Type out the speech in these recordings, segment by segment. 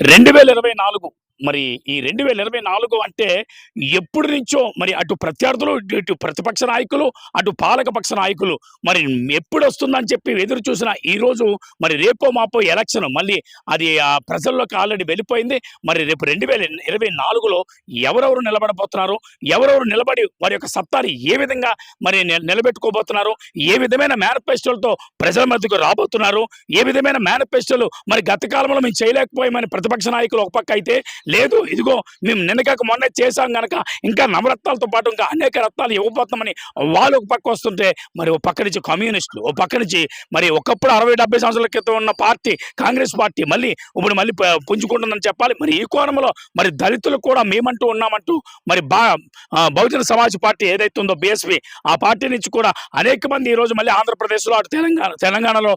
రెండు వేల ఇరవై నాలుగు మరి ఈ రెండు వేల ఇరవై నాలుగు అంటే ఎప్పటి నుంచో మరి అటు ప్రత్యర్థులు ఇటు- ప్రతిపక్ష నాయకులు అటు పాలకపక్ష నాయకులు మరి ఎప్పుడు వస్తుందని చెప్పి ఎదురు చూసిన ఈ రోజు మరి రేపో మాపో ఎలక్షన్ మళ్ళీ అది ఆ ప్రజల్లోకి ఆల్రెడీ వెళ్ళిపోయింది. మరి రేపు రెండు వేల ఇరవై నాలుగులో ఎవరెవరు నిలబడబోతున్నారు ఎవరెవరు నిలబడి వారి యొక్క సత్తాని ఏ విధంగా మరి నిలబెట్టుకోబోతున్నారు ఏ విధమైన మేనిఫెస్టోలతో ప్రజల మధ్యకు రాబోతున్నారు ఏ విధమైన మేనిఫెస్టోలు మరి గత కాలంలో మేము చేయలేకపోయామని ప్రతిపక్ష నాయకులు ఒక పక్క అయితే లేదు ఇదిగో మేము నిన్నగాక మొన్న చేశాం గనక ఇంకా నవరత్నాలతో పాటు ఇంకా అనేక రత్నాలు ఇవ్వబోతున్నామని వాళ్ళు ఒక పక్క వస్తుంటే మరి ఒక పక్క నుంచి కమ్యూనిస్టులు ఒక పక్క నుంచి మరి ఒకప్పుడు అరవై డెబ్బై సంవత్సరాల క్రితం ఉన్న పార్టీ కాంగ్రెస్ పార్టీ మళ్ళీ ఇప్పుడు మళ్ళీ పుంజుకుంటుందని చెప్పాలి. మరి ఈ కోణంలో మరి దళితులు కూడా మేమంటూ ఉన్నామంటూ మరి బా బహుజన సమాజ్ పార్టీ ఏదైతే ఉందో బీఎస్పీ ఆ పార్టీ నుంచి కూడా అనేక మంది ఈ రోజు మళ్ళీ ఆంధ్రప్రదేశ్లో అటు తెలంగాణ తెలంగాణలో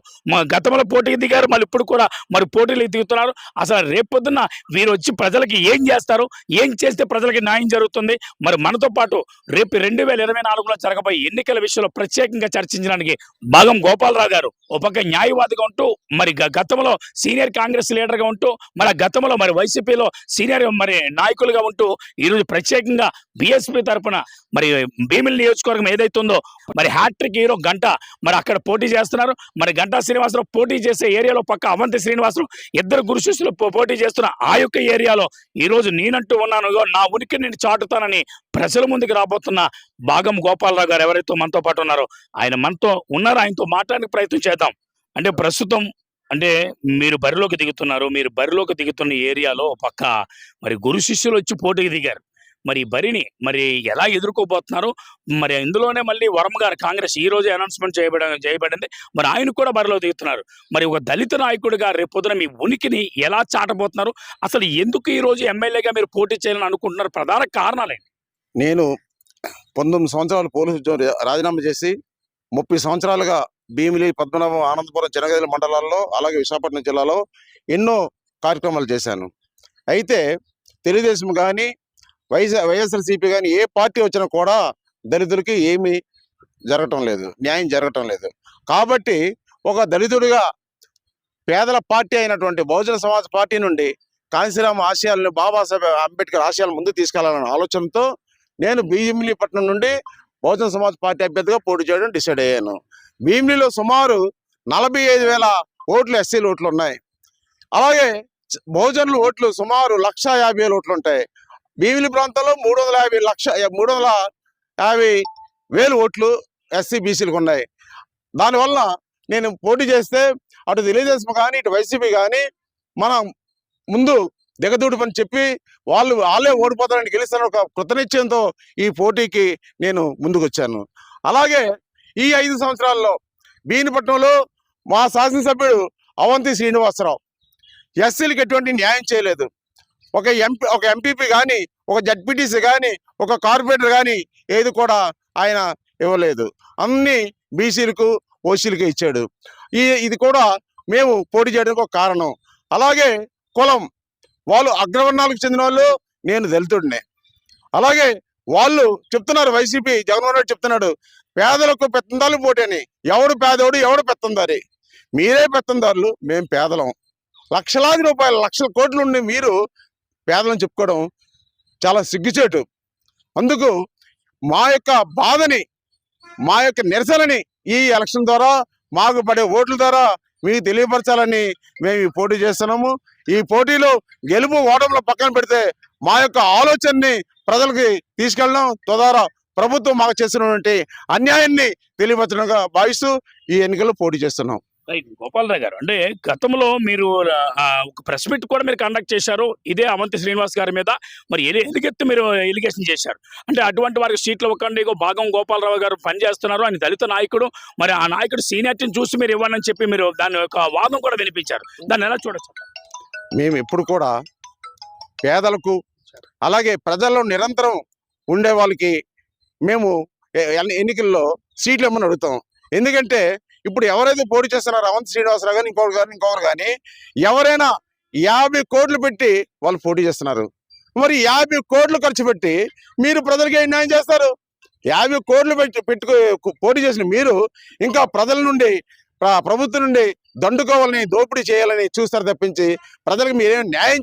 గతంలో పోటీకి దిగారు. మళ్ళీ ఇప్పుడు కూడా మరి పోటీలు దిగుతున్నారు అసలు రేపొద్దున వీరు వచ్చి ప్రజలకి ఏం చేస్తారు? ఏం చేస్తే ప్రజలకి న్యాయం జరుగుతుంది? మరి మనతో పాటు రేపు రెండు వేల ఇరవై నాలుగులో జరగబోయే ఎన్నికల విషయంలో ప్రత్యేకంగా చర్చించడానికి భాగం గోపాలరావు గారు. ఒక న్యాయవాదిగా ఉంటూ మరి గతంలో సీనియర్ కాంగ్రెస్ లీడర్గా ఉంటూ మరి గతంలో మరి వైసీపీలో సీనియర్ మరి నాయకులుగా ఉంటూ ఈరోజు ప్రత్యేకంగా బీఎస్పీ తరపున మరి భీమిలి నియోజకవర్గం ఏదైతే ఉందో మరి హ్యాట్రిక్ హీరో గంట మరి అక్కడ పోటీ చేస్తున్నారు. మరి గంటా శ్రీనివాసరావు పోటీ చేసే ఏరియాలో పక్క అవంతి శ్రీనివాసరావు ఇద్దరు గురు శిష్యులు పోటీ చేస్తున్న ఆ యొక్క ఏరియాలో ఈ రోజు నేనంటూ ఉన్నాను. నా ఉనికి నేను చాటుతానని ప్రజల ముందుకు రాబోతున్న భాగం గోపాలరావు గారు ఎవరైతే మనతో పాటు ఉన్నారో ఆయన మనతో ఉన్నారు. ఆయనతో మాట్లాడడానికి ప్రయత్నం చేద్దాం. అంటే ప్రస్తుతం అంటే మీరు బరిలోకి దిగుతున్నారు. మీరు బరిలోకి దిగుతున్న ఏరియాలో పక్క మరి గురు శిష్యులు వచ్చి పోటీకి దిగారు. మరి బరిని మరి ఎలా ఎదుర్కోబోతున్నారు మరి ఇందులోనే మళ్ళీ వరం గారు కాంగ్రెస్ ఈ రోజు అనౌన్స్మెంట్ చేయబడ చేయబడింది. మరి ఆయన కూడా బరిలో దిగుతున్నారు. మరి ఒక దళిత నాయకుడిగా రేపొద్దున మీ ఉనికిని ఎలా చాటబోతున్నారు? అసలు ఎందుకు ఈ రోజు ఎమ్మెల్యేగా మీరు పోటీ చేయాలని అనుకుంటున్నారు? ప్రధాన కారణాలేంటి? నేను పంతొమ్మిది సంవత్సరాలు పోలీసు ఉద్యోగం రాజీనామా చేసి ముప్పై సంవత్సరాలుగా భీమిలి పద్మనాభం ఆనందపురం జనగదిల మండలాల్లో అలాగే విశాఖపట్నం జిల్లాలో ఎన్నో కార్యక్రమాలు చేశాను. అయితే తెలుగుదేశం కానీ వైఎస్ వైఎస్ఆర్సీపీ కానీ ఏ పార్టీ వచ్చినా కూడా దళితులకి ఏమీ జరగటం లేదు. న్యాయం జరగటం లేదు. కాబట్టి ఒక దళితుడిగా పేదల పార్టీ అయినటువంటి బహుజన సమాజ్ పార్టీ నుండి కాంశీరామ ఆశయాలను బాబాసాహెబ్ అంబేద్కర్ ఆశయాలు ముందుకు తీసుకెళ్ళాలనే ఆలోచనతో నేను భీమిలీపట్నం నుండి బహుజన సమాజ్ పార్టీ అభ్యర్థిగా పోటీ చేయడం డిసైడ్ అయ్యాను. భీమిలీలో సుమారు నలభై ఐదు వేల ఓట్లు ఎస్సీలు ఓట్లు ఉన్నాయి అలాగే బహుజనులు ఓట్లు సుమారు లక్ష యాభై వేలు ఓట్లు ఉంటాయి బీవిలి ప్రాంతంలో మూడు వందల యాభై లక్ష మూడు వందల యాభై వేలు ఓట్లు ఎస్సీ బీసీలకు ఉన్నాయి. దానివల్ల నేను పోటీ చేస్తే అటు తెలుగుదేశం కానీ ఇటు వైసీపీ కానీ మనం ముందు దిగదూడు పని చెప్పి వాళ్ళు వాళ్ళే ఓడిపోతారని గెలుస్తారని ఒక కృతనిశ్చయంతో ఈ పోటీకి నేను ముందుకొచ్చాను. అలాగే ఈ ఐదు సంవత్సరాల్లో బీనిపట్నంలో మా శాసనసభ్యుడు అవంతి శ్రీనివాసరావు ఎస్సీలకు ఎటువంటి న్యాయం చేయలేదు. ఒక ఎంపీ ఒక ఎంపీపీ కానీ ఒక జడ్పీటీసీ కానీ ఒక కార్పొరేటర్ కానీ ఏది కూడా ఆయన ఇవ్వలేదు. అన్ని బీసీలకు ఓసీలకు ఇచ్చాడు. ఈ ఇది కూడా మేము పోటీ చేయడానికి ఒక కారణం. అలాగే కులం. వాళ్ళు అగ్రవర్ణాలకు చెందిన వాళ్ళు నేను దళితుడినే. అలాగే వాళ్ళు చెప్తున్నారు వైసీపీ జగన్మోహన్ రెడ్డి చెప్తున్నాడు పేదలకు పెత్తందారులు పోటీ అని ఎవడు పేదోడు ఎవడు పెత్తందారి? మీరే పెత్తందారులు మేము పేదలం. లక్షలాది రూపాయలు లక్షల కోట్లు ఉండి మీరు పేదలను చెప్పుకోవడం చాలా సిగ్గుచేటు. అందుకు మా యొక్క బాధని మా యొక్క నిరసనని ఈ ఎలక్షన్ ద్వారా మాకు పడే ఓట్ల ద్వారా మీకు తెలియపరచాలని మేము ఈ పోటీ చేస్తున్నాము. ఈ పోటీలో గెలుపు ఓటములు పక్కన పెడితే మా యొక్క ఆలోచనని ప్రజలకి తీసుకెళ్ళడం తద్వారా ప్రభుత్వం మాకు చేసినటువంటి అన్యాయాన్ని తెలియపరచడంగా భావిస్తూ ఈ ఎన్నికల్లో పోటీ చేస్తున్నాం. రైట్. గోపాలరావు గారు అంటే గతంలో మీరు ఒక ప్రెస్ మీట్ కూడా మీరు కండక్ట్ చేశారు. ఇదే అవంతి శ్రీనివాస్ గారి మీద. మరి ఎలుగెత్తి మీరు ఎలిగేషన్ చేశారు. అంటే అటువంటి వారికి సీట్లు ఇవ్వకండి. భాగం గోపాలరావు గారు పనిచేస్తున్నారు. ఆయన దళిత నాయకుడు. మరి ఆ నాయకుడు సీనియారిటీని చూసి మీరు ఇవ్వనని చెప్పి మీరు దాని యొక్క వాదం కూడా వినిపించారు. దాన్ని ఎలా చూడొచ్చు? మేము ఎప్పుడు కూడా పేదలకు అలాగే ప్రజల్లో నిరంతరం ఉండే వాళ్ళకి మేము ఎన్నికల్లో సీట్లు ఇమ్మని అడుగుతాం. ఎందుకంటే ఇప్పుడు ఎవరైతే పోటీ చేస్తున్నారో అవంత్ శ్రీనివాసరావు కానీ ఇంకొకరు కానీ ఇంకొకరు కానీ ఎవరైనా యాభై కోట్లు పెట్టి వాళ్ళు పోటీ చేస్తున్నారు. మరి యాభై కోట్లు ఖర్చు పెట్టి మీరు ప్రజలకి ఏం న్యాయం చేస్తారు? యాభై కోట్లు పెట్టి పెట్టుకు పోటీ చేసిన మీరు ఇంకా ప్రజల నుండి ప్రభుత్వం నుండి దండుకోవాలని దోపిడీ చేయాలని చూస్తారు తప్పించి ప్రజలకు మీరేం న్యాయం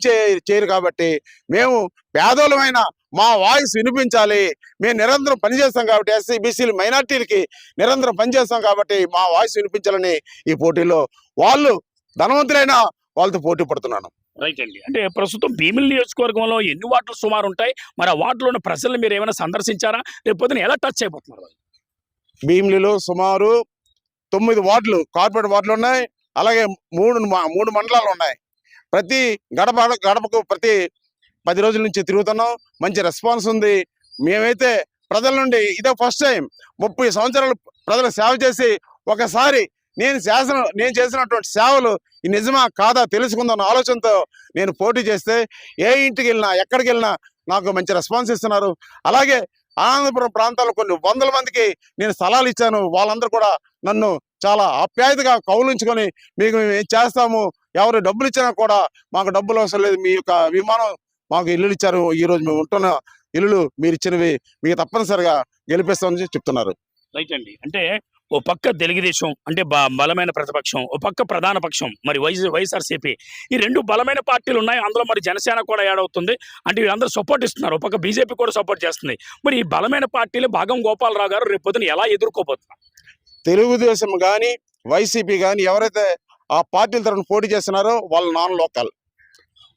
చేయరు కాబట్టి మేము పేదోళమైన మా వాయిస్ వినిపించాలి. మేము నిరంతరం పనిచేస్తాం కాబట్టి ఎస్సీ బీసీలు మైనార్టీలకి నిరంతరం పనిచేస్తాం కాబట్టి మా వాయిస్ వినిపించాలని ఈ పోటీలో వాళ్ళు ధనవంతులైన వాళ్ళతో పోటీ పడుతున్నాను. రైట్ అండి. అంటే ప్రస్తుతం భీమిలి నియోజకవర్గంలో ఎన్ని వార్డులు సుమారు ఉంటాయి? మరి ఆ వార్డులో ఉన్న ప్రజలు మీరు ఏమైనా సందర్శించారా? పొద్దున ఎలా టచ్ అయిపోతున్నారు? భీమిలిలో సుమారు తొమ్మిది వార్డులు కార్పొరేట్ వార్డులు ఉన్నాయి. అలాగే మూడు మూడు మండలాలు ఉన్నాయి. ప్రతి గడప గడపకు ప్రతి పది రోజుల నుంచి తిరుగుతున్నాం. మంచి రెస్పాన్స్ ఉంది. మేమైతే ప్రజల నుండి ఇదే ఫస్ట్ టైం ముప్పై సంవత్సరాలు ప్రజలు సేవ చేసి ఒకసారి నేను చేసిన నేను చేసినటువంటి సేవలు ఈ నిజమా కాదా తెలుసుకుందన్న ఆలోచనతో నేను పోటీ చేస్తే ఏ ఇంటికి వెళ్ళినా ఎక్కడికి వెళ్ళినా నాకు మంచి రెస్పాన్స్ ఇస్తున్నారు. అలాగే ఆనందపురం ప్రాంతాల్లో కొన్ని వందల మందికి నేను స్థలాలు ఇచ్చాను. వాళ్ళందరూ కూడా నన్ను చాలా ఆప్యాయతగా కౌలించుకొని మీకు మేము ఏం చేస్తాము? ఎవరు డబ్బులు ఇచ్చినా కూడా మాకు డబ్బులు అవసరం లేదు. మీ యొక్క విమానం మాకు ఇల్లులు ఇచ్చారు. ఈ రోజు మేము ఉంటున్న ఇల్లులు మీరు ఇచ్చినవి మీకు తప్పనిసరిగా గెలిపిస్తామని చెప్తున్నారు. రైట్ అండి. అంటే ఓ పక్క తెలుగుదేశం అంటే బ- బలమైన ప్రతిపక్షం ఓ పక్క ప్రధాన పక్షం మరి వైఎస్ వైఎస్ఆర్సీపీ ఈ రెండు బలమైన పార్టీలు ఉన్నాయి. అందులో మరి జనసేన కూడా యాడ్ అవుతుంది. అంటే వీళ్ళందరూ సపోర్ట్ ఇస్తున్నారు. ఒక పక్క బీజేపీ కూడా సపోర్ట్ చేస్తుంది. మరి ఈ బలమైన పార్టీలు భాగం గోపాలరావు గారు రేపు పొద్దున ఎలా ఎదుర్కోబోతున్నారు? తెలుగుదేశం కానీ వైసీపీ కానీ ఎవరైతే ఆ పార్టీల తరఫున పోటీ చేస్తున్నారో వాళ్ళు నాన్ లోకల్.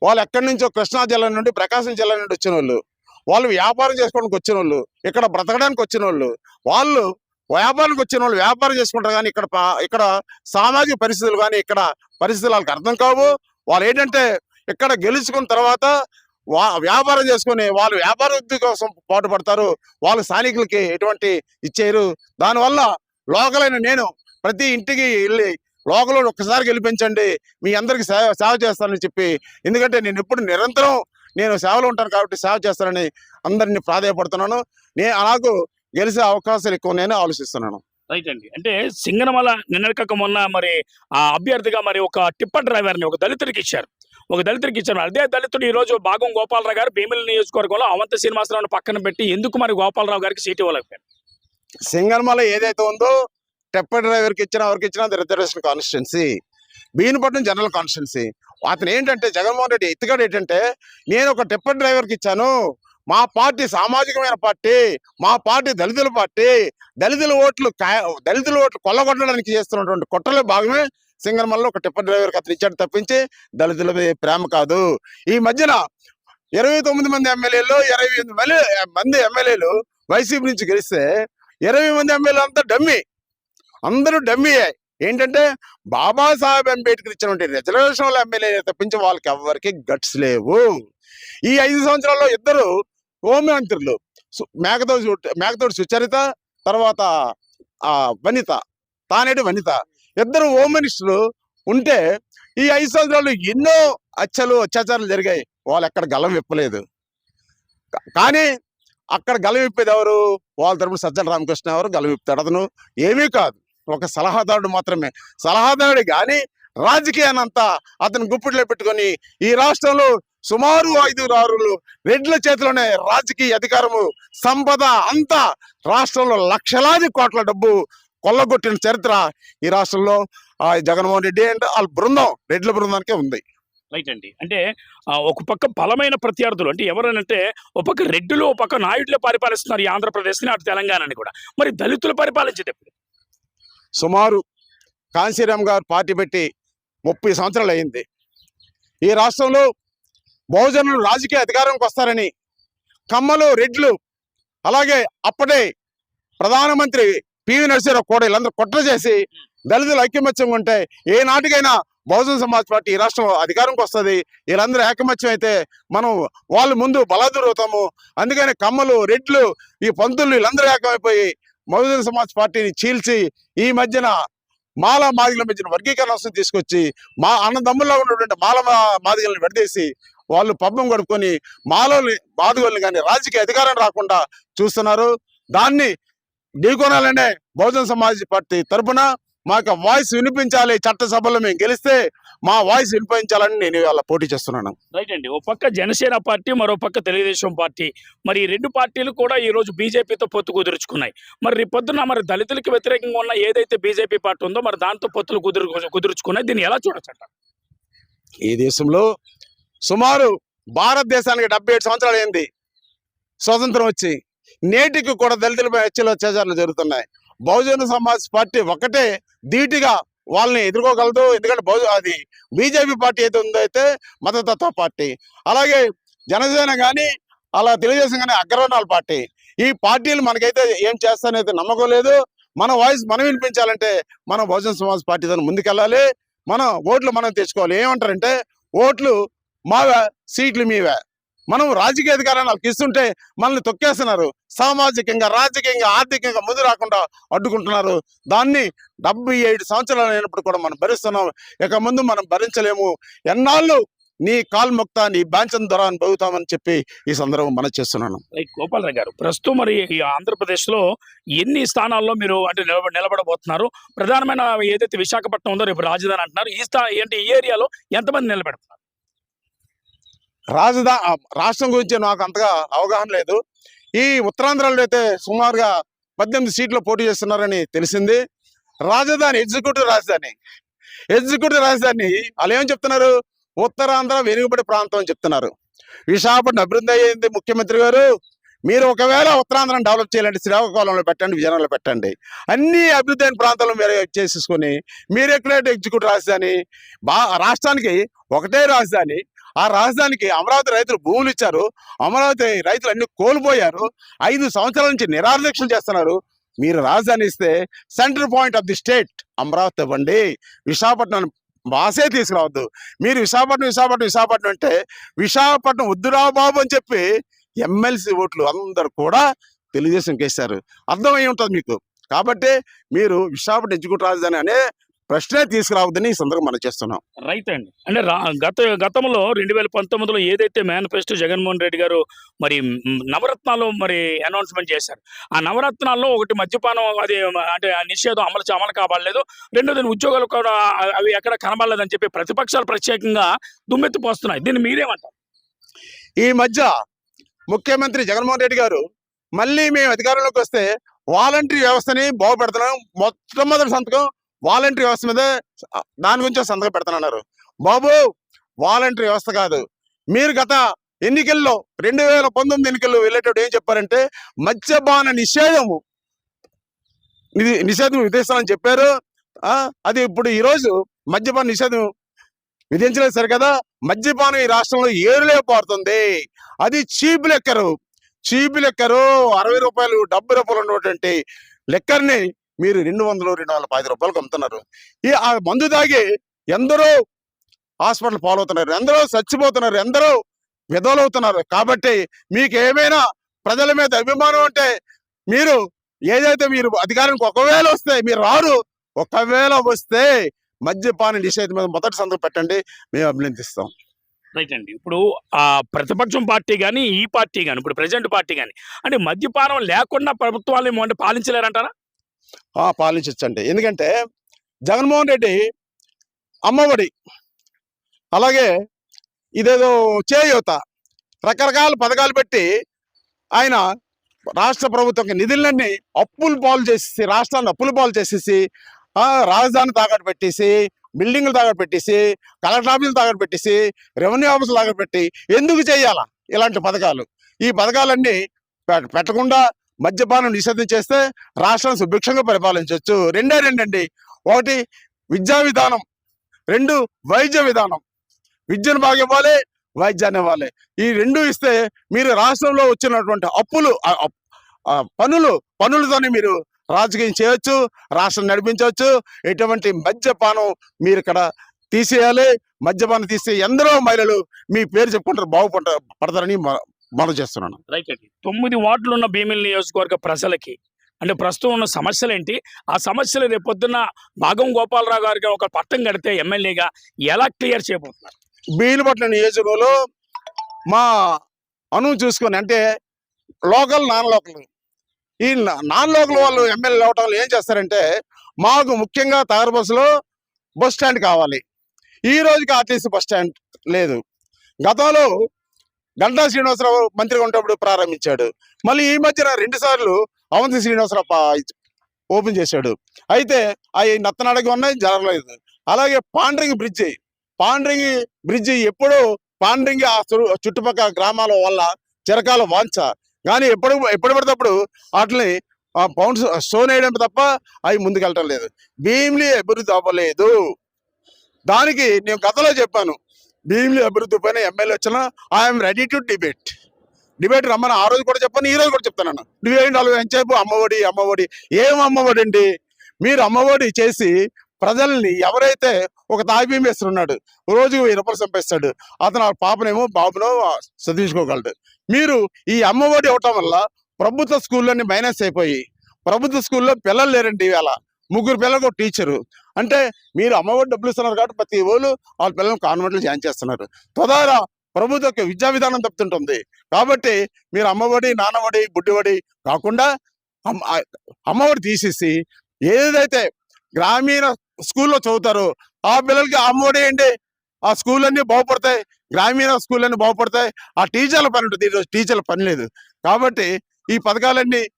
వాళ్ళు ఎక్కడి నుంచో కృష్ణా జిల్లా నుండి ప్రకాశం జిల్లా నుండి వచ్చిన వాళ్ళు వాళ్ళు వ్యాపారం చేసుకోవడానికి వచ్చిన వాళ్ళు ఇక్కడ బ్రతకడానికి వచ్చిన వాళ్ళు వాళ్ళు వ్యాపారానికి వచ్చిన వాళ్ళు వ్యాపారం చేసుకుంటారు కానీ ఇక్కడ ఇక్కడ సామాజిక పరిస్థితులు కానీ ఇక్కడ పరిస్థితులు వాళ్ళకి అర్థం కావు. వాళ్ళు ఏంటంటే ఇక్కడ గెలుచుకున్న తర్వాత వ్యాపారం చేసుకొని వాళ్ళు వ్యాపార వృద్ధి కోసం పాటు పడతారు వాళ్ళు స్థానికులకి ఎటువంటి ఇచ్చేయరు. దానివల్ల లోకలైన నేను ప్రతి ఇంటికి వెళ్ళి లోకల్ ఒక్కసారి గెలిపించండి. మీ అందరికి సేవ సేవ చేస్తానని చెప్పి ఎందుకంటే నేను ఎప్పుడు నిరంతరం నేను సేవలో ఉంటాను కాబట్టి సేవ చేస్తానని అందరినీ ప్రాధాయపడుతున్నాను. నేను నాకు గెలిచే అవకాశాలు ఎక్కువ నేను ఆలోచిస్తున్నాను. రైట్ అండి. అంటే సింగనమల నిన్నటిక మొన్న మరి ఆ అభ్యర్థిగా మరి ఒక టిప్పర్ డ్రైవర్ని ఒక దళితుడికి ఇచ్చారు. ఒక దళితుడికి ఇచ్చారు. అదే దళితుడు ఈ రోజు భాగం గోపాలరావు గారు భీమిలి నియోజకవర్గంలో అవంత శ్రీనివాసరావుని పక్కన పెట్టి ఎందుకు మరి గోపాలరావు గారికి సీట్ ఇవ్వలేకపోయారు? సింగన్మల ఏదైతే ఉందో టెప్పర్ డ్రైవర్కి ఇచ్చినా ఎవరికి ఇచ్చినా అది రిజర్వేషన్ కాన్స్టిట్యున్సీ బీనపట్నం జనరల్ కాన్స్టిట్యున్సీ అతను ఏంటంటే జగన్మోహన్ రెడ్డి ఎత్తుగడ ఏంటంటే నేను ఒక టెప్పర్ డ్రైవర్కి ఇచ్చాను. మా పార్టీ సామాజికమైన పార్టీ మా పార్టీ దళితుల పార్టీ దళితుల ఓట్లు దళితుల ఓట్లు కొల్లగొట్టడానికి చేస్తున్నటువంటి కుట్రలో భాగమే సింగన్మల్లో ఒక టిప్పర్ డ్రైవర్కి అతను ఇచ్చాడు తప్పించి దళితుల ప్రేమ కాదు. ఈ మధ్యన ఇరవై తొమ్మిది మంది ఎమ్మెల్యేలు ఇరవై ఎనిమిది మంది మంది ఎమ్మెల్యేలు వైసీపీ నుంచి గెలిస్తే ఇరవై మంది ఎమ్మెల్యేలు అంతా డమ్మి. అందరూ డమ్మియే. ఏంటంటే బాబాసాహెబ్ అంబేద్కర్ ఇచ్చినటువంటి రిజర్వేషన్ల ఎమ్మెల్యే తప్పించి వాళ్ళకి ఎవరికి గట్స్ లేవు. ఈ ఐదు సంవత్సరాల్లో ఇద్దరు హోంమంత్రులు సు- మేకతోడి సుచరిత తర్వాత ఆ వనిత తానేటి వనిత ఇద్దరు హోమ్ మినిస్టర్లు ఉంటే ఈ ఐదు సంవత్సరాలు ఎన్నో హత్యలు అత్యాచారాలు జరిగాయి. వాళ్ళు ఎక్కడ గలం విప్పలేదు. కానీ అక్కడ గలం విప్పేది ఎవరు? వాళ్ళ తరపున సజ్జల రామకృష్ణ ఎవరు? గలం విప్పుతాడు అతను. ఏమీ కాదు. ఒక సలహాదారుడు మాత్రమే. సలహాదారుడు కానీ రాజకీయాన్నంతా అతను గుప్పిట్లో పెట్టుకొని ఈ రాష్ట్రంలో సుమారు ఐదు ఆరులు రెడ్ల చేతిలోనే రాజకీయ అధికారము సంపద అంతా రాష్ట్రంలో లక్షలాది కోట్ల డబ్బు కొల్లగొట్టిన చరిత్ర ఈ రాష్ట్రంలో ఆ జగన్మోహన్ రెడ్డి అండ్ వాళ్ళ బృందం రెడ్ల బృందానికే ఉంది. రైట్ అండి. అంటే ఒక పక్క బలమైన ప్రత్యర్థులు అంటే ఎవరనంటే ఒక పక్క రెడ్డులు ఒక పక్క నాయుడులే పరిపాలిస్తున్నారు ఈ ఆంధ్రప్రదేశ్ని అటు తెలంగాణని కూడా. మరి దళితులు పరిపాలించేటప్పుడు సుమారు కాంశీరామ్ గారు పార్టీ పెట్టి ముప్పై సంవత్సరాలు అయింది. ఈ రాష్ట్రంలో బహుజనులు రాజకీయ అధికారంకి వస్తారని కమ్మలు రెడ్లు అలాగే అప్పటి ప్రధానమంత్రి పివి నరసింహరావు కూడా వీళ్ళందరూ కుట్ర చేసి దళితులు ఐక్యమత్యం ఉంటే ఏ నాటికైనా బహుజన సమాజ్ పార్టీ ఈ రాష్ట్రం అధికారంకి వస్తుంది. వీళ్ళందరూ ఏకమత్యం అయితే మనం వాళ్ళు ముందు బలాదూరవుతాము. అందుకని కమ్మలు రెడ్లు ఈ పంతులు వీళ్ళందరూ ఏకమైపోయి బహుజన సమాజ్ పార్టీని చీల్చి ఈ మధ్యన మాల మాదిగల మధ్యన వర్గీకరణ తీసుకొచ్చి మా అన్నదమ్ముల్లో ఉన్నటువంటి మాల మాదిగలను విడదీసి వాళ్ళు పబ్బం గడుపుకొని మాలోని మాదిగల్ని కానీ రాజకీయ అధికారం రాకుండా చూస్తున్నారు. దాన్ని ఢీకొనాలనే బహుజన సమాజ్ పార్టీ తరపున మా యొక్క వాయిస్ వినిపించాలి చట్టసభలో మేము గెలిస్తే మా వాయిస్ వినిపించాలని నేను ఇవాళ పోటీ చేస్తున్నాను. రైట్ అండి. ఓ పక్క జనసేన పార్టీ మరో పక్క తెలుగుదేశం పార్టీ. మరి ఈ రెండు పార్టీలు కూడా ఈ రోజు బీజేపీతో పొత్తు కుదుర్చుకున్నాయి. మరి రేపు పొద్దున్న మరి దళితులకు వ్యతిరేకంగా ఉన్న ఏదైతే బీజేపీ పార్టీ ఉందో మరి దాంతో పొత్తులు కుదురు కుదుర్చుకున్నాయి. దీన్ని ఎలా చూడొచ్చట ఈ దేశంలో సుమారు భారతదేశానికి డెబ్బై ఏడు సంవత్సరాలు అయింది. స్వతంత్రం వచ్చి నేటికి కూడా దళితులపై హత్యలు అత్యాచారాలు జరుగుతున్నాయి. బహుజన సమాజ్ పార్టీ ఒకటే ధీటుగా వాళ్ళని ఎదుర్కోగలదు. ఎందుకంటే బహుజ అది బీజేపీ పార్టీ అయితే ఉందో అయితే మతతత్వ పార్టీ. అలాగే జనసేన కానీ అలా తెలుగుదేశం కానీ అగ్రవర్ణాల పార్టీ. ఈ పార్టీలు మనకైతే ఏం చేస్తానైతే నమ్మకం లేదు. మన వాయిస్ మనం వినిపించాలంటే మనం బహుజన సమాజ్ పార్టీతో ముందుకెళ్ళాలి. మనం ఓట్లు మనం తెచ్చుకోవాలి. ఏమంటారంటే ఓట్లు మావే సీట్లు మీవే. మనం రాజకీయ అధికారాన్ని వాళ్ళకి ఇస్తుంటే మనల్ని తొక్కేస్తున్నారు. సామాజికంగా రాజకీయంగా ఆర్థికంగా ముందు రాకుండా అడ్డుకుంటున్నారు. దాన్ని డెబ్బై ఏడు సంవత్సరాలు అయినప్పుడు కూడా మనం భరిస్తున్నాం. ఇక ముందు మనం భరించలేము. ఎన్నాళ్ళు నీ కాల్ముక్త నీ బాంచన్ దొర అని చెప్పి ఈ సందర్భం మనం చేస్తున్నాను. గోపాలరావు గారు ప్రస్తుతం మరి ఈ ఆంధ్రప్రదేశ్లో ఎన్ని స్థానాల్లో మీరు అంటే నిలబ నిలబడబోతున్నారు? ప్రధానమైన ఏదైతే విశాఖపట్నం ఉందో రేపు రాజధాని అంటున్నారు. ఈ స్థా ఏంటి ఈ ఏరియాలో ఎంతమంది నిలబెడుతున్నారు? రాజధాని రాష్ట్రం గురించి నాకు అంతగా అవగాహన లేదు. ఈ ఉత్తరాంధ్రలో అయితే సుమారుగా పద్దెనిమిది సీట్లు పోటీ చేస్తున్నారని తెలిసింది. రాజధాని ఎగ్జిక్యూటివ్ రాజధాని. ఎగ్జిక్యూటివ్ రాజధాని వాళ్ళు ఏం చెప్తున్నారు? ఉత్తరాంధ్ర వెనుకబడి ప్రాంతం అని చెప్తున్నారు. విశాఖపట్నం అభివృద్ధి అయ్యింది ముఖ్యమంత్రి గారు. మీరు ఒకవేళ ఉత్తరాంధ్రను డెవలప్ చేయాలంటే శ్రీకాకుళంలో పెట్టండి విజయనగరంలో పెట్టండి. అన్ని అభివృద్ధి అయిన ప్రాంతాలను మీరు చేసేసుకొని మీరు ఎక్కడైతే ఎగ్జిక్యూటివ్ రాజధాని. బా రాష్ట్రానికి ఒకటే రాజధాని. ఆ రాజధానికి అమరావతి రైతులు భూములు ఇచ్చారు. అమరావతి రైతులు అన్ని కోల్పోయారు. ఐదు సంవత్సరాల నుంచి నిరాదీక్షలు చేస్తున్నారు. మీరు రాజధాని ఇస్తే centre point of the state Amaravati ఇవ్వండి. విశాఖపట్నం వాసే తీసుకురావద్దు. మీరు విశాఖపట్నం విశాఖపట్నం విశాఖపట్నం అంటే విశాఖపట్నం వద్దురావు బాబు అని చెప్పి ఎమ్మెల్సీ ఓట్లు అందరు కూడా తెలుగుదేశం కేసారు. అర్థమై ఉంటుంది మీకు. కాబట్టి మీరు విశాఖపట్నం ఎగ్జిక్యూటివ్ రాజధాని అనే ప్రశ్నే తీసుకురావద్దని ఈ సందర్భం మనం చేస్తున్నాం. రైట్ అండి. అంటే గత గతంలో రెండు వేల పంతొమ్మిదిలో ఏదైతే మేనిఫెస్టో జగన్మోహన్ రెడ్డి గారు మరి నవరత్నాలు మరి అనౌన్స్మెంట్ చేశారు ఆ నవరత్నాల్లో ఒకటి మద్యపానం అది అంటే నిషేధం అమలు అమలు కాబడలేదు రెండోది ఉద్యోగాలు కూడా అవి ఎక్కడ కనబడలేదని చెప్పి ప్రతిపక్షాలు ప్రత్యేకంగా దుమ్మెత్తిపోస్తున్నాయి దీన్ని మీరేమంటారు? ఈ మధ్య ముఖ్యమంత్రి జగన్మోహన్ రెడ్డి గారు మళ్ళీ మేము అధికారంలోకి వస్తే వాలంటరీ వ్యవస్థని బాగుపెడుతున్నాం మొట్టమొదటి సంతకం వాలంటరీ వ్యవస్థ మీద దాని గురించి సంతకం పెడతానన్నారు. బాబు వాలంటరీ వ్యవస్థ కాదు. మీరు గత ఎన్నికల్లో రెండు వేల పంతొమ్మిది ఎన్నికల్లో వెళ్ళేటప్పుడు ఏం చెప్పారంటే మద్యపాన నిషేధము. ఇది నిషేధం విధిస్తానని చెప్పారు. ఆ, అది ఇప్పుడు ఈరోజు మద్యపాన నిషేధం విధించలేదు సరే కదా. మద్యపానం ఈ రాష్ట్రంలో ఏరులే పారుతుంది. అది చీప్ లెక్కరు. Cheap liquor. అరవై రూపాయలు డెబ్బై రూపాయలు ఉన్నటువంటి లెక్కర్ని మీరు రెండు వందలు రెండు వందల పది రూపాయలకు అమ్ముతున్నారు. ఈ ఆ మందు తాగి ఎందరో హాస్పిటల్ పాలవుతున్నారు ఎందరో చచ్చిపోతున్నారు ఎందరో విధవలవుతున్నారు కాబట్టి మీకు ఏమైనా ప్రజల మీద అభిమానం అంటే మీరు ఏదైతే మీరు అధికారానికి ఒకవేళ వస్తే మీరు రారు. ఒకవేళ వస్తే మద్యపాన నిషేధం మీద మొదటి సంతకం పెట్టండి. మేము అభినందిస్తాం. రైట్ అండి. ఇప్పుడు ఆ ప్రతిపక్షం పార్టీ కానీ ఈ పార్టీ కానీ ఇప్పుడు ప్రజెంట్ పార్టీ కానీ అంటే మద్యపానం లేకుండా ప్రభుత్వాలు ఏమో అంటే పాలించలేరంటారా? ఆ, పాలించొచ్చండి. ఎందుకంటే జగన్మోహన్ రెడ్డి అమ్మఒడి అలాగే ఇదేదో చేయూత రకరకాల పథకాలు పెట్టి ఆయన రాష్ట్ర ప్రభుత్వం నిధులన్నీ అప్పులు పాలు చేసేసి రాష్ట్రాన్ని అప్పులు పాలు చేసేసి ఆ, రాజధాని తాకట్టు పెట్టేసి బిల్డింగ్లు తాకట్టు పెట్టేసి కలెక్టర్ ఆఫీసులు తాకట్టు పెట్టేసి రెవెన్యూ ఆఫీసులు తాకట్టు పెట్టి ఎందుకు చేయాలా ఇలాంటి పథకాలు? ఈ పథకాలన్నీ పె- పెట్టకుండా మద్యపానం నిషేధం చేస్తే రాష్ట్రం సుభిక్షంగా పరిపాలించవచ్చు. రెండే రెండండి. ఒకటి విద్యా విధానం. రెండు వైద్య విధానం. విద్యను బాగా ఇవ్వాలి వైద్యాన్ని ఇవ్వాలి. ఈ రెండు ఇస్తే మీరు రాష్ట్రంలో వచ్చినటువంటి అప్పులు అప్- ఆ పనులు పనులతోనే మీరు రాజకీయం చేయొచ్చు రాష్ట్రం నడిపించవచ్చు. ఎటువంటి మద్యపానం మీరు ఇక్కడ తీసేయాలి. మద్యపానం తీస్తే ఎందరో మహిళలు మీ పేరు చెప్పుకుంటారు బాగుపడతారు పడతారని మనం చేస్తున్నాను. రైట్ అండి తొమ్మిది వార్డులు ఉన్న భీమిలి నియోజకవర్గ ప్రజలకి అంటే ప్రస్తుతం ఉన్న సమస్యలు ఏంటి ఆ సమస్యలు రేపు పొద్దున్న భాగం గోపాలరావు గారికి ఒక పట్టం కడితే ఎమ్మెల్యేగా ఎలా క్లియర్ చేయబోతున్నారు? బీలుపట్నం నియోజకవర్గంలో మా అను చూసుకొని అంటే లోకల్ నాన్ లోకల్. ఈ నాన్ లోకల్ వాళ్ళు ఎమ్మెల్యే అవటం ఏం చేస్తారంటే మాకు ముఖ్యంగా తగర బస్సులో బస్ స్టాండ్ కావాలి. ఈ రోజుకి ఆర్టీసీ బస్ స్టాండ్ లేదు. గతంలో గంటా శ్రీనివాసరావు మంత్రిగా ఉన్నప్పుడు ప్రారంభించాడు. మళ్ళీ ఈ మధ్యన రెండు సార్లు అవంతి శ్రీనివాసరావు ఓపెన్ చేశాడు. అయితే అవి నత్తనడగా ఉన్నాయి జరగలేదు. అలాగే పాండ్రింగ్ బ్రిడ్జి పాండ్రింగ్ బ్రిడ్జి ఎప్పుడూ పాండ్రింగ్ ఆ చుట్టుపక్కల గ్రామాల వల్ల చిరకాల వాంఛ. కానీ ఎప్పుడు ఎప్పుడు పడినప్పుడు వాటిని పౌండ్ స్టోన్ వేయడం తప్ప అవి ముందుకెళ్ళటం లేదు. భీమిలీ అభివృద్ధి అవ్వలేదు. దానికి నేను గతంలో చెప్పాను. భీమిలి అభివృద్ధి పైన ఎమ్మెల్యే వచ్చిన I'm ready to debate debate రమ్మని ఆ రోజు కూడా చెప్పాను ఈ రోజు కూడా చెప్తాను డిబేట్ నాలుగు ఎంతసేపు అమ్మఒడి అమ్మఒడి ఏం అమ్మఒడి అండి? మీరు అమ్మఒడి చేసి ప్రజల్ని ఎవరైతే ఒక తాయి వేస్తున్నాడు రోజు వెయ్యి రూపాయలు అతను ఆ పాపనేమో బాబునో చదివించుకోగలడు మీరు ఈ అమ్మఒడి ఇవ్వటం వల్ల ప్రభుత్వ స్కూళ్ళన్నీ మైనస్ అయిపోయి ప్రభుత్వ స్కూల్లో పిల్లలు లేరండి ఇవాళ. ముగ్గురు పిల్లలకు టీచరు. అంటే మీరు అమ్మఒడి డబ్బులు ఇస్తున్నారు కాబట్టి ప్రతి ఓళ్ళు వాళ్ళ పిల్లల్ని కాన్వెంట్లు జాయిన్ చేస్తున్నారు. తదారా ప్రభుత్వ యొక్క విద్యా విధానం తప్పుతుంటుంది. కాబట్టి మీరు అమ్మఒడి నాన్నఒడి బుడ్డిఒడి కాకుండా అమ్మ- అమ్మఒడి తీసేసి ఏదైతే గ్రామీణ స్కూల్లో చదువుతారో ఆ పిల్లలకి అమ్మఒడి ఏంటి? ఆ స్కూల్ బాగుపడతాయి గ్రామీణ స్కూల్ బాగుపడతాయి ఆ టీచర్ల పని ఉంటుంది. ఈరోజు టీచర్ల పని లేదు. కాబట్టి ఈ పథకాలన్నీ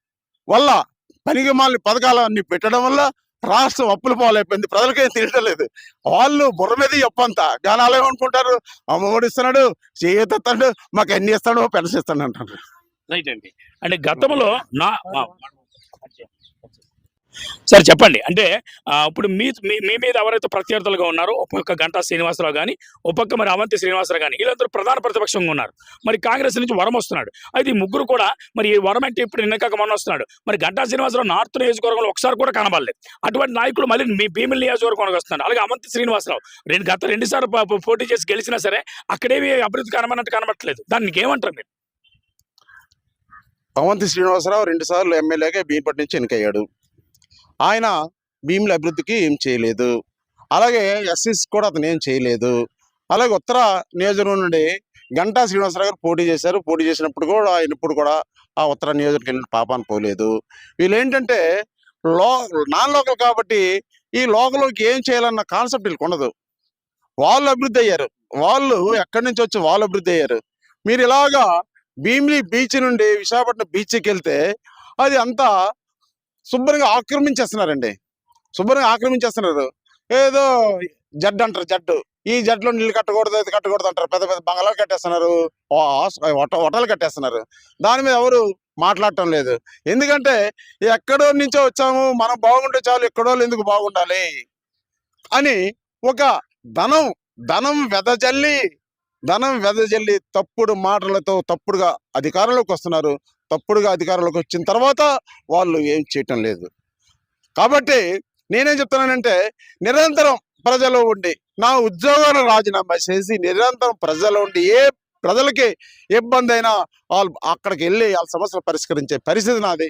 వల్ల పనికి మాలిన పథకాలన్నీ పెట్టడం వల్ల రాష్ట్రం అప్పుల పాలైపోయింది. ప్రజలకేం తెలియటం లేదు. వాళ్ళు బుర్ర మీద చెప్పంత. జనాలు ఏమనుకుంటారు? అమ్మఒడి ఇస్తున్నాడు చేయతాడు మాకు ఎన్ని ఇస్తాడు పెన్షన్ ఇస్తాడు అంటారు. రైట్ అండి. అంటే గతంలో నా సరే చెప్పండి. అంటే ఇప్పుడు మీ మీ- మీద ఎవరైతే ప్రత్యర్థులుగా ఉన్నారో ఒక్కొక్క గంటా శ్రీనివాసరావు కానీ ఒక్కొక్క మరి అవంతి శ్రీనివాసరావు కానీ వీళ్ళందరూ ప్రధాన ప్రతిపక్షంగా ఉన్నారు. మరి కాంగ్రెస్ నుంచి వరం వస్తున్నాడు. అయితే ఈ ముగ్గురు కూడా మరి ఈ వరం అంటే ఇప్పుడు నిన్నకాక మొన్న వస్తున్నాడు. మరి గంటా శ్రీనివాసరావు నార్త్ నియోజకవర్గంలో ఒకసారి కూడా కనబడలేదు. అటువంటి నాయకులు మళ్ళీ మీ భీమిలి నియోజకవర్గంలోకి వస్తున్నారు. అలాగే అవంతి శ్రీనివాసరావు రెండు గత రెండుసార్లు పోటీ చేసి గెలిచినా సరే అక్కడేమి అభివృద్ధి కనబడినట్టు కనబట్టలేదు దానికి ఏమంటారు మీరు? అవంతి శ్రీనివాసరావు రెండు సార్లు ఎమ్మెల్యేగా భీమపట్టి నుంచి ఎన్నికయ్యాడు. ఆయన భీముల అభివృద్ధికి ఏం చేయలేదు. అలాగే ఎస్సీస్ కూడా అతను ఏం చేయలేదు. అలాగే ఉత్తర నియోజకవర్గం నుండి గంటా శ్రీనివాసరావు గారు పోటీ చేశారు. పోటీ చేసినప్పుడు కూడా ఆయన ఇప్పుడు కూడా ఆ ఉత్తర నియోజకవర్గం వెళ్ళిన పాపాన్ని పోలేదు. వీళ్ళు ఏంటంటే లో నాన్ లోకల్ కాబట్టి ఈ లోకల్కి ఏం చేయాలన్న కాన్సెప్ట్ వీళ్ళకి ఉండదు. వాళ్ళు అభివృద్ధి అయ్యారు. వాళ్ళు ఎక్కడి నుంచి వచ్చి వాళ్ళు అభివృద్ధి అయ్యారు. మీరు ఇలాగా భీమిలి బీచ్ నుండి విశాఖపట్నం బీచ్కి వెళ్తే అది అంతా శుభ్రంగా ఆక్రమించేస్తున్నారండి. శుభ్రంగా ఆక్రమించేస్తున్నారు. ఏదో జడ్ అంటారు జడ్డు. ఈ జడ్లో నీళ్ళు కట్టకూడదు ఇది కట్టకూడదు అంటారు. పెద్ద పెద్ద బంగాళాలు కట్టేస్తున్నారు. హోటల్ కట్టేస్తున్నారు. దాని మీద ఎవరు మాట్లాడటం లేదు. ఎందుకంటే ఎక్కడో నుంచో వచ్చాము మనం బాగుంటే చాలు ఎక్కడో ఎందుకు బాగుండాలి? అని ఒక ధనం ధనం వెదజల్లి ధనం వెదజల్లి తప్పుడు మాటలతో తప్పుడుగా అధికారంలోకి వస్తున్నారు. తప్పుడుగా అధికారంలోకి వచ్చిన తర్వాత వాళ్ళు ఏం చేయటం లేదు. కాబట్టి నేనేం చెప్తున్నానంటే నిరంతరం ప్రజలు ఉండి నా ఉద్యోగాలు రాజీనామా చేసి నిరంతరం ప్రజలు ఉండి ఏ ప్రజలకి ఇబ్బంది అయినా వాళ్ళు అక్కడికి వెళ్ళి వాళ్ళ సమస్యలు పరిష్కరించే పరిస్థితి నాది.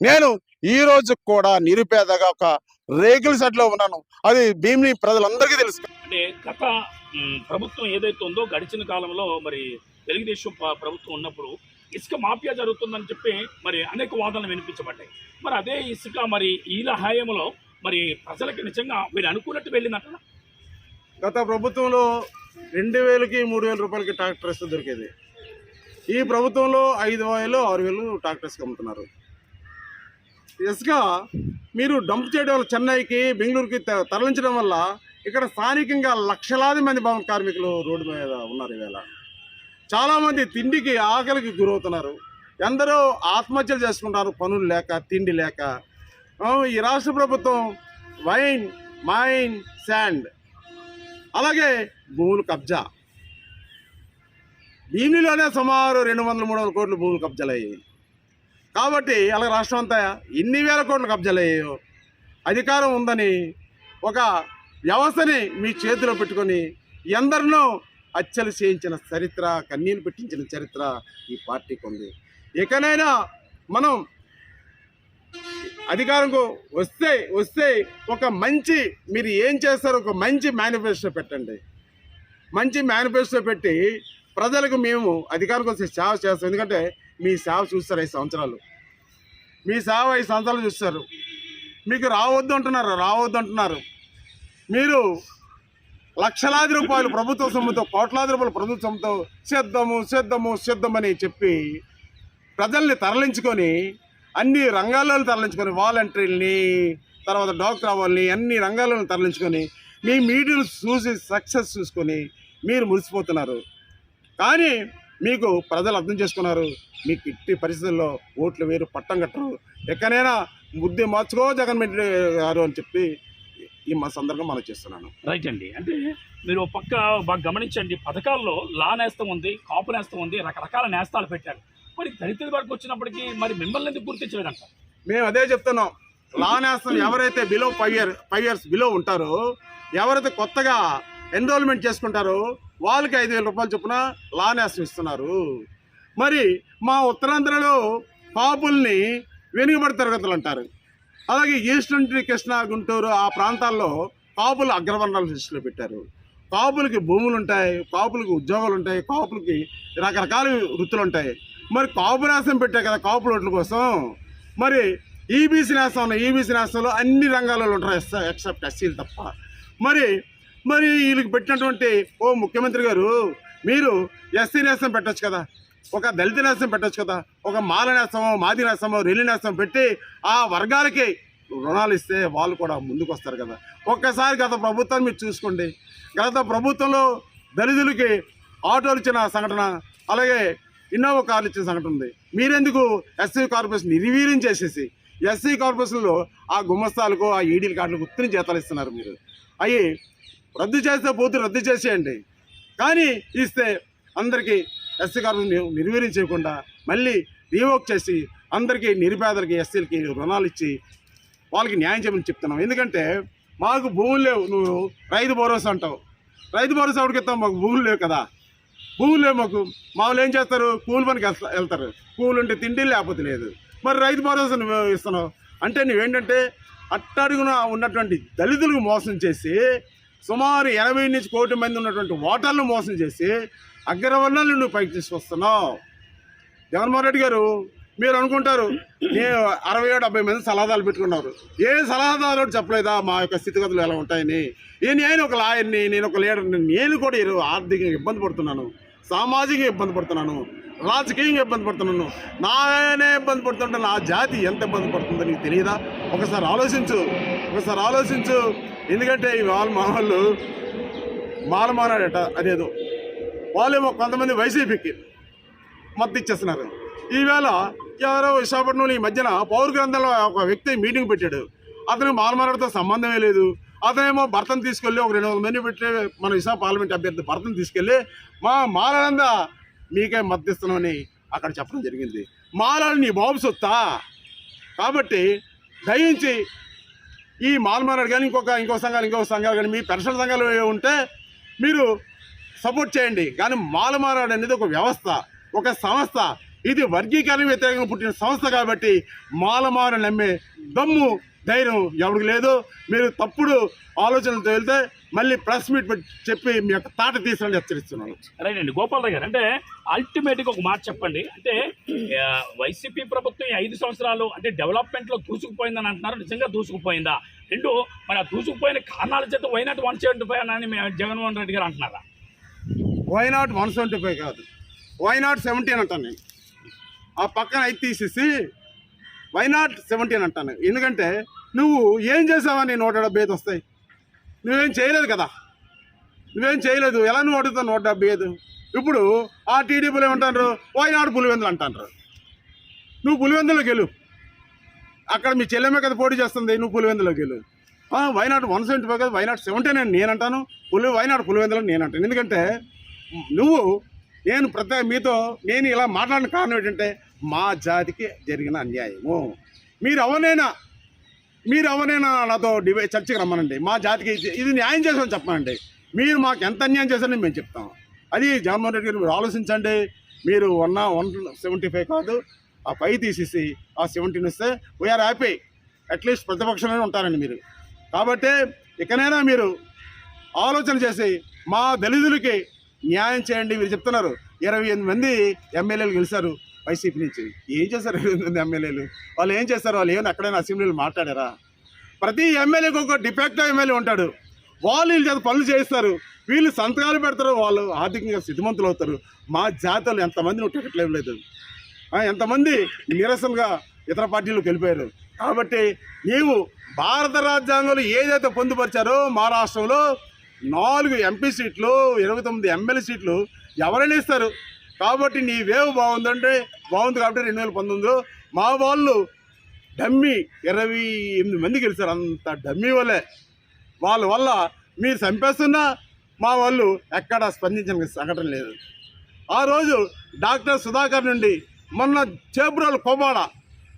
నేను ఈ రోజు కూడా నిరుపేదగా ఒక రేకుల సెట్లో ఉన్నాను. అది భీమిని ప్రజలందరికీ తెలుసు. అంటే గత ప్రభుత్వం ఏదైతే ఉందో గడిచిన కాలంలో మరి తెలుగుదేశం ప్రభుత్వం ఉన్నప్పుడు ఇసుక మాఫియా జరుగుతుందని చెప్పి మరి అనేక వాదనలు వినిపించబడ్డాయి. మరి అదే ఇసుక మరి ఈల హాయంలో మరి ప్రజలకి నిజంగా వీళ్ళు అనుకున్నట్టు వెళ్ళిందట గత ప్రభుత్వంలో రెండు వేలకి మూడు వేల రూపాయలకి ట్రాక్టర్స్ దొరికేది. ఈ ప్రభుత్వంలో ఐదు వేలు ఆరు వేలు ట్రాక్టర్స్కి అమ్ముతున్నారు. ఇసుక మీరు డంప్ చేయడం వల్ల చెన్నైకి బెంగళూరుకి త- తరలించడం వల్ల ఇక్కడ స్థానికంగా లక్షలాది మంది భవన కార్మికులు రోడ్డు మీద ఉన్నారు ఈవేళ. చాలామంది తిండికి ఆకలికి గురవుతున్నారు. ఎందరో ఆత్మహత్యలు చేసుకుంటారు పనులు లేక తిండి లేక. ఈ రాష్ట్ర ప్రభుత్వం వైన్ మైన్ శాండ్ అలాగే భూములు కబ్జా. దీనిలోనే సుమారు రెండు వందల మూడు వందల కోట్లు భూములు కబ్జాలయ్యాయి. కాబట్టి అలాగే రాష్ట్రం అంతా ఎన్ని వేల కోట్లు కబ్జాలయ్యాయో అధికారం ఉందని ఒక వ్యవస్థని మీ చేతిలో పెట్టుకొని ఎందరినో హత్యలు చేయించిన చరిత్ర కన్నీలు పెట్టించిన చరిత్ర ఈ పార్టీకి ఉంది ఇకనైనా మనం అధికారంకు వస్తే వస్తే ఒక మంచి మీరు ఏం చేస్తారు ఒక మంచి మేనిఫెస్టో పెట్టండి. మంచి మేనిఫెస్టో పెట్టి ప్రజలకు మేము అధికారంకి వస్తే సేవ చేస్తాం. ఎందుకంటే మీ సేవ చూస్తారు ఐదు సంవత్సరాలు. మీ సేవ ఐదు సంవత్సరాలు చూస్తారు. మీకు రావద్దు అంటున్నారు రావద్దు అంటున్నారు. మీరు లక్షలాది రూపాయలు ప్రభుత్వ సొమ్ముతో కోట్లాది రూపాయలు ప్రభుత్వ సొమ్ముతో సిద్ధము సిద్ధము సిద్ధమని చెప్పి ప్రజల్ని తరలించుకొని అన్ని రంగాల్లో తరలించుకొని వాలంటీర్ని తర్వాత డాక్టర్ వాళ్ళని అన్ని రంగాల్లో తరలించుకొని మీ మీడియాను చూసి సక్సెస్ చూసుకొని మీరు మురిసిపోతున్నారు. కానీ మీకు ప్రజలు అర్థం చేసుకున్నారు మీకు ఇట్టి పరిస్థితుల్లో ఓట్లు వేరు పట్టం కట్టరు. ఎక్కడైనా బుద్ధి మార్చుకో జగన్మోహన్ రెడ్డి గారు అని చెప్పి ఈ మా సందర్భంగా మనం చేస్తున్నాను. రైట్ అండి. అంటే మీరు ఒక పక్క బాగా గమనించండి. పథకాల్లో లా నేస్తం ఉంది కాపు నేస్తం ఉంది రకరకాల నేస్తాలు పెట్టారు. మరి దళితుల వరకు వచ్చినప్పటికీ మరి మిమ్మల్ని ఎందుకు గుర్తించలేదంట? మేము అదే చెప్తున్నాం. లా నేస్తం ఎవరైతే below five year five years below ఉంటారో ఎవరైతే కొత్తగా ఎన్రోల్మెంట్ చేసుకుంటారో వాళ్ళకి ఐదు వేల రూపాయలు చొప్పున లా నేస్తం ఇస్తున్నారు. మరి మా ఉత్తరాంధ్రలో కాపుల్ని వెనుకబడి తరగతులు అంటారు. అలాగే ఈస్ట్ నుండి కృష్ణా గుంటూరు ఆ ప్రాంతాల్లో కాపులు అగ్రవర్ణాల లిస్టులో పెట్టారు. కాపులకి భూములు ఉంటాయి కాపులకి ఉద్యోగాలు ఉంటాయి కాపులకి రకరకాల వృత్తులు ఉంటాయి మరి కాపు నాశనం పెట్టే కదా కాపు ఓట్ల కోసం. మరి ఈబీసీ నేస్తం ఈబీసీ నేస్తంలో అన్ని రంగాలలో ఉంటారు ఎస్ ఎక్సెప్ట్ ఎస్సీలు తప్ప. మరి మరి వీళ్ళకి పెట్టినటువంటి ఓ ముఖ్యమంత్రి గారు మీరు ఎస్సీ నేస్తం పెట్టచ్చు కదా. ఒక దళిత నేస్తం పెట్టొచ్చు కదా. ఒక మాల నేస్తమో మాది నేస్తమో రెల్లి నేస్తం పెట్టి ఆ వర్గాలకి రుణాలు ఇస్తే వాళ్ళు కూడా ముందుకు వస్తారు కదా. ఒక్కసారి గత ప్రభుత్వాన్ని మీరు చూసుకోండి. గత ప్రభుత్వంలో దళితులకి ఆటోలు ఇచ్చిన సంఘటన అలాగే ఇన్నోవా కార్లు ఇచ్చిన సంఘటన ఉంది. మీరెందుకు ఎస్సీ కార్పొరేషన్ నిర్వీర్యం చేసేసి ఎస్సీ కార్పొరేషన్లో ఆ గుమ్మస్తాలకు ఆ ఈడీల కార్డులకు ఉత్తిని జీతాలు ఇస్తున్నారు మీరు. అవి రద్దు చేస్తే పోతే రద్దు చేసేయండి. కానీ ఇస్తే అందరికీ ఎస్సీ కార్మికులు నిర్వీర్యం చేయకుండా మళ్ళీ రీవోక్ చేసి అందరికీ నిరుపేదలకి ఎస్సీలకి రుణాలు ఇచ్చి వాళ్ళకి న్యాయం చేయమని చెప్తున్నాం. ఎందుకంటే మాకు భూములు లేవు. నువ్వు రైతు భరోసా అంటావు. రైతు భరోసా ఎవరికి ఇస్తావు మాకు భూములు లేవు కదా. భూములు లేవు మాకు. మా వాళ్ళు ఏం చేస్తారు? కూలి పనికి వెళ్తా- వెళ్తారు. కూలి ఉంటే తిండి లేకపోతే లేదు. మరి రైతు భరోసా నువ్వు ఇస్తున్నావు? అంటే నువ్వేంటంటే అట్టడుగున ఉన్నటువంటి దళితులకు మోసం చేసి సుమారు ఎనభై నుంచి కోటి మంది ఉన్నటువంటి ఓటర్లను మోసం చేసి అగ్రవర్ణాలను నువ్వు పైకి తీసుకొస్తున్నావు. జగన్మోహన్ రెడ్డి గారు మీరు అనుకుంటారు నేను అరవై ఏడు డెబ్బై మంది సలహాదాలు పెట్టుకున్నారు. ఏ సలహాదారు చెప్పలేదా? మా యొక్క స్థితిగతులు ఎలా ఉంటాయని. నేను నేను ఒక లాయర్ని నేను ఒక లీడర్ని నేను కూడా ఈరోజు ఆర్థికంగా ఇబ్బంది పడుతున్నాను సామాజికంగా ఇబ్బంది పడుతున్నాను రాజకీయంగా ఇబ్బంది పడుతున్నాను. నానే ఇబ్బంది పడుతుంటే నా జాతి ఎంత ఇబ్బంది పడుతుందో నీకు తెలియదా ఒకసారి ఆలోచించు ఒకసారి ఆలోచించు. ఎందుకంటే ఈ వాళ్ళ మానవాళ్ళు అదేదో. వాళ్ళేమో కొంతమంది వైసీపీకి మద్దతు ఇచ్చేస్తున్నారు. ఈవేళ ఎవరో విశాఖపట్నంలో ఈ మధ్యన పౌర గ్రంథంలో ఒక వ్యక్తి మీటింగ్ పెట్టాడు. అతను మాలమారడితో సంబంధమే లేదు. అతనేమో భర్తను తీసుకెళ్ళి ఒక రెండు వందల మంది పెట్టి మన విశాఖ పార్లమెంట్ అభ్యర్థి భర్తను తీసుకెళ్ళి మా మాలనంద మీకే మద్దతిస్తున్నామని అక్కడ చెప్పడం జరిగింది. మాలాడు నీ బాబు సొత్తా? కాబట్టి దయించి ఈ మాల్మారాడు కానీ ఇంకొక ఇంకో సంఘాలు ఇంకొక సంఘాలు కానీ మీ పెన్షన్ సంఘాలు ఉంటే మీరు సపోర్ట్ చేయండి. కానీ మాలమారాడు అనేది ఒక వ్యవస్థ ఒక సంస్థ. ఇది వర్గీకరణ వ్యతిరేకంగా పుట్టిన సంస్థ కాబట్టి మాలమారు నమ్మే దమ్ము ధైర్యం ఎవరికి లేదు. మీరు తప్పుడు ఆలోచనలతో వెళ్తే మళ్ళీ ప్రెస్ మీట్ చెప్పి మీ యొక్క తాట తీసాలని హెచ్చరిస్తున్నాను. రైట్ అండి. గోపాలరావు గారు అంటే అల్టిమేట్గా ఒక మాట చెప్పండి. అంటే వైసీపీ ప్రభుత్వం ఐదు సంవత్సరాలు అంటే డెవలప్మెంట్లో దూసుకుపోయిందని అంటున్నారు. నిజంగా దూసుకుపోయిందా? రెండు మరి ఆ దూసుకుపోయిన కారణాల చేత వైనాట్ వన్ సెవెంటీ ఫైవ్ అని జగన్మోహన్ రెడ్డి గారు అంటున్నారా? Why not one seventy five కాదు వై నాట్ సెవెంటీన్ అంటాను నేను. ఆ పక్కన ఐదు తీసేసి వై నాట్ సెవెంటీన్ అంటాను ఎందుకంటే నువ్వు ఏం చేసావని నూట డెబ్బై ఐదు వస్తాయి. నువ్వేం చేయలేదు కదా. నువ్వేం చేయలేదు. ఎలా నువ్వు అడుగుతావు నూట డెబ్బై ఐదు? ఇప్పుడు ఆ టీడీపీలో ఏమంటారు? వైనాడు పులివెందులు అంటారు. నువ్వు పులివెందులో గెలు అక్కడ మీ చెల్లెమే కదా పోటీ చేస్తుంది. నువ్వు పులివెందులో గెలు why not one seventy five కదా వైనాడు సెవెంటీ నేను అంటాను. పులి వైనాడు పులివెందులు నేను అంటాను. ఎందుకంటే నువ్వు నేను ప్రతి మీతో నేను ఇలా మాట్లాడిన కారణం ఏంటంటే మా జాతికి జరిగిన అన్యాయము. మీరు ఎవరైనా మీరు ఎవరైనా నాతో డిబే చర్చకి రమ్మనండి. మా జాతికి ఇది- న్యాయం చేసామని చెప్పనండి. మీరు మాకు ఎంత అన్యాయం చేశారని మేము చెప్తాం. అది జగన్మోహన్ రెడ్డి గారు మీరు ఆలోచించండి. మీరు వన్ వన్ సెవెంటీ ఫైవ్ కాదు ఆ పై తీసేసి ఆ సెవెంటీన్ ఇస్తే వీఆర్ హ్యాపీ అట్లీస్ట్ ప్రతిపక్షంలోనే ఉంటారండి మీరు. కాబట్టి ఇకనైనా మీరు ఆలోచన చేసి మా దళితులకి న్యాయం చేయండి మీరు చెప్తున్నారు. ఇరవై ఎనిమిది మంది ఎమ్మెల్యేలు గెలిచారు. వైసీపీ నుంచి. ఏం చేశారు ఎనిమిది ఎమ్మెల్యేలు? వాళ్ళు ఏం చేస్తారు వాళ్ళు ఏమైనా ఎక్కడైనా అసెంబ్లీలో మాట్లాడారా? ప్రతి ఎమ్మెల్యేకి ఒక డిఫెక్ట్ ఎమ్మెల్యే ఉంటాడు. వాళ్ళు వీళ్ళు చేత పనులు చేయిస్తారు. వీళ్ళు సంతకాలు పెడతారు. వాళ్ళు ఆర్థికంగా స్థితిమంతులు అవుతారు. మా జాతీయులు ఎంతమంది టికెట్లు ఇవ్వలేదు ఎంతమంది నిరసనగా ఇతర పార్టీలకు వెళ్ళిపోయారు. కాబట్టి నీవు భారత రాజ్యాంగంలో ఏదైతే పొందుపరిచారో మా రాష్ట్రంలో నాలుగు ఎంపీ సీట్లు ఇరవై తొమ్మిది ఎమ్మెల్యే సీట్లు ఎవరైనా ఇస్తారు. కాబట్టి నీ వేవ్ బాగుందంటే బాగుంది కాబట్టి రెండు వేల పంతొమ్మిదిలో మా వాళ్ళు డమ్మీ ఇరవై ఎనిమిది మంది గెలిచారు. అంత డమ్మీ వల్లే వాళ్ళ వల్ల మీరు చంపేస్తున్నా మా వాళ్ళు ఎక్కడ స్పందించిన సంఘటన లేదు. ఆ రోజు డాక్టర్ సుధాకర్ నుండి మొన్న చేపురోలు కొవ్వాడ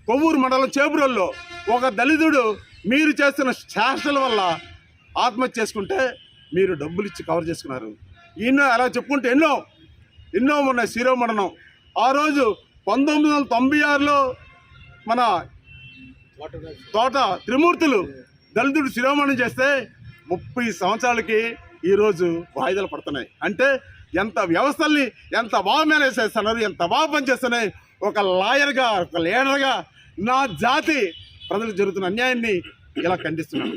కొవ్వూరు మండలం చేపురోల్లో ఒక దళితుడు మీరు చేస్తున్న శాస్త్రల వల్ల ఆత్మహత్య చేసుకుంటే మీరు డబ్బులు ఇచ్చి కవర్ చేసుకున్నారు. ఎన్నో అలా చెప్పుకుంటే ఎన్నో ఎన్నో ఉన్నాయి. శిరోమరణం. ఆ రోజు పంతొమ్మిది వందల తొంభై ఆరులో మన తోట త్రిమూర్తులు దళితుడు శిరోమణం చేస్తే ముప్పై సంవత్సరాలకి ఈరోజు వాయిదాలు పడుతున్నాయి. అంటే ఎంత వ్యవస్థల్ని ఎంత బాగా మేనేజ్ చేస్తున్నారు ఎంత బాగా పనిచేస్తున్నాయి ఒక లాయర్గా ఒక లీడర్గా నా జాతి ప్రజలకు జరుగుతున్న అన్యాయాన్ని ఇలా ఖండిస్తున్నాను.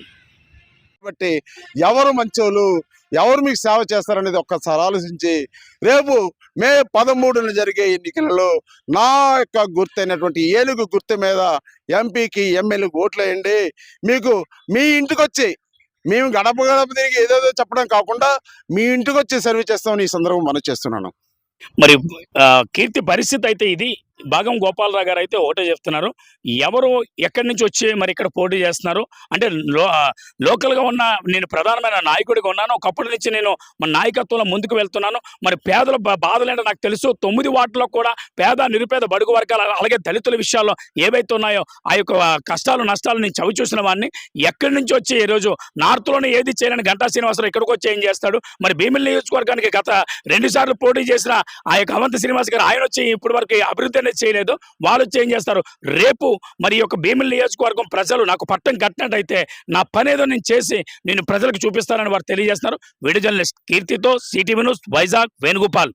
కాబట్టి ఎవరు మంచోళ్ళు ఎవరు మీకు సేవ చేస్తారనేది ఒక్కసారి ఆలోచించి రేపు మే పదమూడున జరిగే ఎన్నికలలో నా యొక్క గుర్తైనటువంటి ఏనుగు గుర్తు మీద ఎంపీకి ఎమ్మెల్యేకి ఓట్లు వేయండి మీకు మీ ఇంటికి వచ్చి మేము గడప గడప తిరిగి ఏదేదో చెప్పడం కాకుండా మీ ఇంటికి వచ్చి సర్వీస్ చేస్తామని ఈ సందర్భం మనం చేస్తున్నాను. మరి కీర్తి పరిస్థితి అయితే ఇది. భాగం గోపాలరావు గారు అయితే ఒకటే చెప్తున్నారు. ఎవరు ఎక్కడి నుంచి వచ్చి మరి ఇక్కడ పోటీ చేస్తున్నారు? అంటే లో లోకల్గా ఉన్న నేను ప్రధానమైన నాయకుడిగా ఉన్నాను. ఒకప్పటి నుంచి నేను మన నాయకత్వంలో ముందుకు వెళ్తున్నాను. మరి పేదల బా- బాధలేంటో నాకు తెలుసు. తొమ్మిది వాటిలో కూడా పేద నిరుపేద బడుగు వర్గాలు అలాగే దళితుల విషయాల్లో ఏవైతే ఉన్నాయో ఆ యొక్క కష్టాలు నష్టాలు నేను చవి చూసిన వాడిని ఎక్కడి నుంచి వచ్చి ఈరోజు నార్త్లోనే ఏది చేయాలని గంటా శ్రీనివాసరావు ఇక్కడికి వచ్చి ఏం చేస్తాడు? మరి భీమిలి నియోజకవర్గానికి గత రెండుసార్లు పోటీ చేసిన ఆ యొక్క అవంత శ్రీనివాస్ గారు ఆయన వచ్చి ఇప్పటి వరకు అభివృద్ధి అనేది చేయలేదు. వాళ్ళు వచ్చి ఏం చేస్తారు? రేపు మరి యొక్క భీమిల నియోజకవర్గం ప్రజలు నాకు పట్టం కట్టినట్టయితే నా పని ఏదో నేను చేసి నేను ప్రజలకు చూపిస్తానని వారు తెలియజేస్తున్నారు. వీడియో జర్నలిస్ట్ కీర్తితో సిటీవీ న్యూస్ వైజాగ్ వేణుగోపాల్.